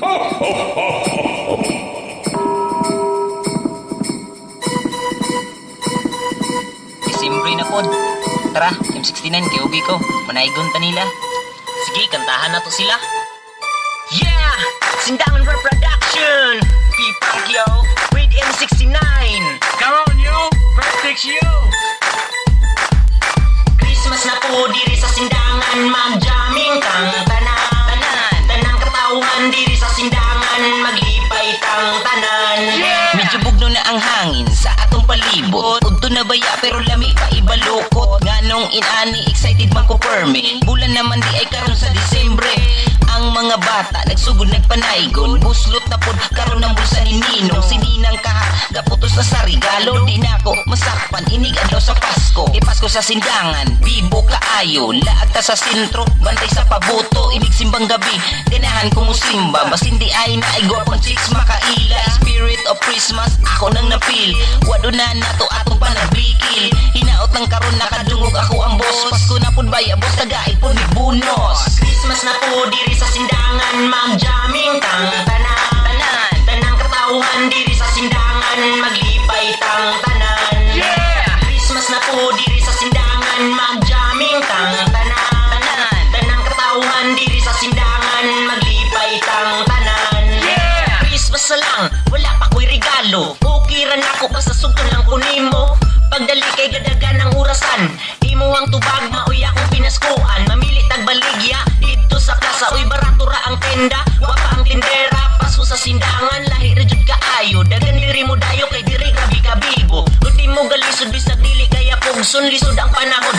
Disimbre na pod. Tara, M69 kay ugi ko. Manaigon ta nila. Sige, kantahan na to sila. Yeah! Sindangan Reproduction! P-Punk, ang hangin sa atong palibot. Udto na baya pero lami pa ibalukot Nganong inani excited man ko perme. Bulan naman di ay karon sa Disembre Ang mga bata nagsugod nagpanaygon. Buslot na pod karon ng bulsa ni Ninong Sininang kaha gaputos na sa regalo Di na ako masakpan inig adlaw sa Pasko. Di Pasko sa sindangan Bibo kaayo Laag ta sa sentro Bantay sa pabuto. Ibig simbang gabi Ganahan ko mo simba. Mas hindi ay na ay gwapong chicks makaila. Spirit of Christmas Ako nang napil. Wado na nato atong panabikil Hinaot ng karon nakadungog ako ang boss. Pasko na pud baya boss Tagait ko'y regalo Okay ran ako basta sugton lang ko nimo Pagdali kay gadagan ng orasan Imo ang tubag, maoy akong pinaskuan. Mamili tag baligya, dito sa plaza Uy barato ra ang tenda, wapa ang tindera Paso sa sindangan, lahi ra jud kaayo Dagan diri mo dayo kay diri grabe kabigo. Kung di mo galisod bisag dili kaya pugson Lisod ang panahon,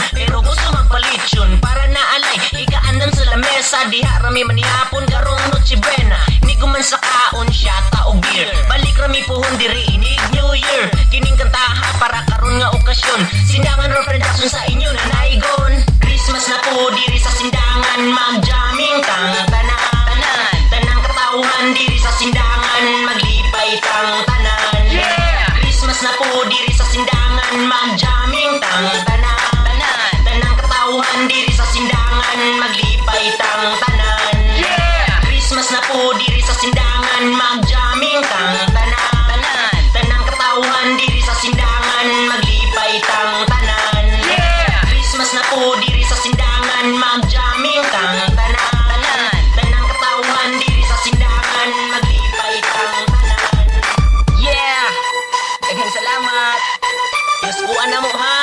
okasyon Sindangan ro production sa inyo na naigon Christmas na po diri sa sindangan. Mag-jamming kang tanan. Tanan Tanang katauhan diri sa sindangan. Maglipay tang tanan. Yeah! Christmas na po diri sa sindangan. Mag-jamming tang tanan. Tanan Tanang katauhan diri sa sindangan. Maglipay tang tanan. Yeah! Christmas na po diri sa sindangan. Mag-jamming kang Diyos ko na mo ha